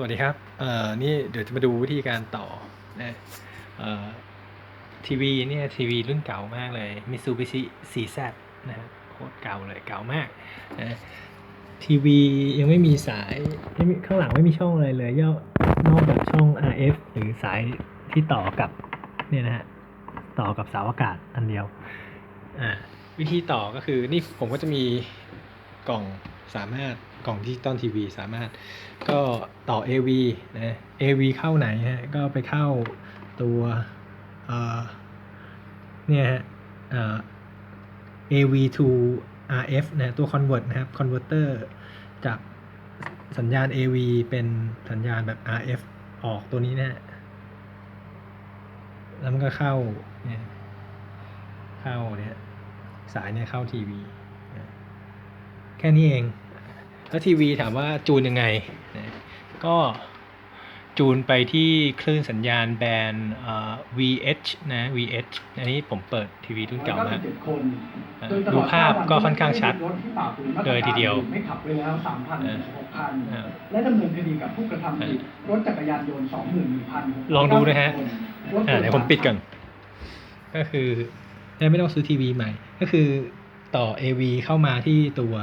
สวัสดีครับ เอ่อ นี่เดี๋ยวจะมาดูวิธีการต่อนะเอ่อ ทีวีเนี่ยทีวีรุ่นเก่ามากเลย Mitsubishi CZ นะครับโคตรเก่าเลยเก่ามากนะทีวียังไม่มีสายไม่มีข้างหลังไม่มีช่องอะไรเลยย่อนอกจากช่อง RF หรือสายที่ต่อกับเนี่ยนะฮะต่อกับเสาอากาศอันเดียว อ่าวิธีต่อก็คือนี่ผมก็จะมีกล่องสามารถ กล่องดิจิตอลทีวีสามารถก็ต่อ AV นะ AV เข้าไหนฮะก็ไปเข้าตัวเนี่ยฮะเอ่อ AV to RF นะตัว convert นะครับ converter จากสัญญาณ AV เป็นสัญญาณแบบ RF ออกตัวนี้นะแล้วมันก็เข้าเนี่ยเข้าเนี่ยสายเนี่ยเข้าทีวี แค่นี้เอง แล้วทีวีถามว่าจูนยังไงนะก็จูนไปที่คลื่นสัญญาณแบนเอ่อ VH นะ VH อันนี้ผมเปิดทีวีรุ่นเก่ามาก197คนเอ่อโยตลอดูภาพก็ค่อนข้างชัดรถที่ฝ่าฝืนมาตรเลยทีเดียวไม่ขับไปแล้ว3,000เออ6คันเออและดำเนินคดีกับผู้กระทำผิดรถจักรยานยนต์21,000 ลองดูนะฮะรถอ่าเดี๋ยวผมปิดก่อน ก็คือไม่ต้องซื้อทีวีใหม่ ก็คือต่อ AV เข้ามาที่ตัว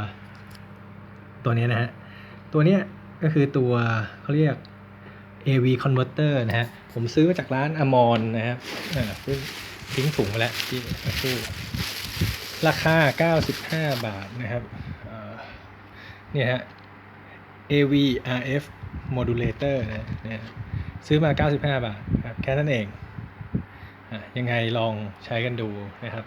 ตัวนี้นะฮะ ตัวเนี้ยก็คือตัวเขาเรียก AV converter นะฮะ ผมซื้อมาจากร้านอมรนนะครับอ่าซึ่งทิ้งถุงไปแล้วที่ตู้ราคา 95 บาทนะครับเอ่อเนี่ยฮะ AV RF modulator นะนซื้อมา 95 บาทครับแค่นั้นเองอะยังไงลองใช้กันดูนะครับ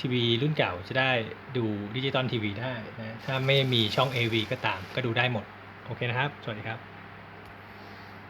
ทีวีรุ่นเก่าจะได้ดูดิจิตอลทีวีได้นะถ้าไม่มีช่อง AV ก็ตามก็ดูได้หมด โอเคนะครับ สวัสดีครับ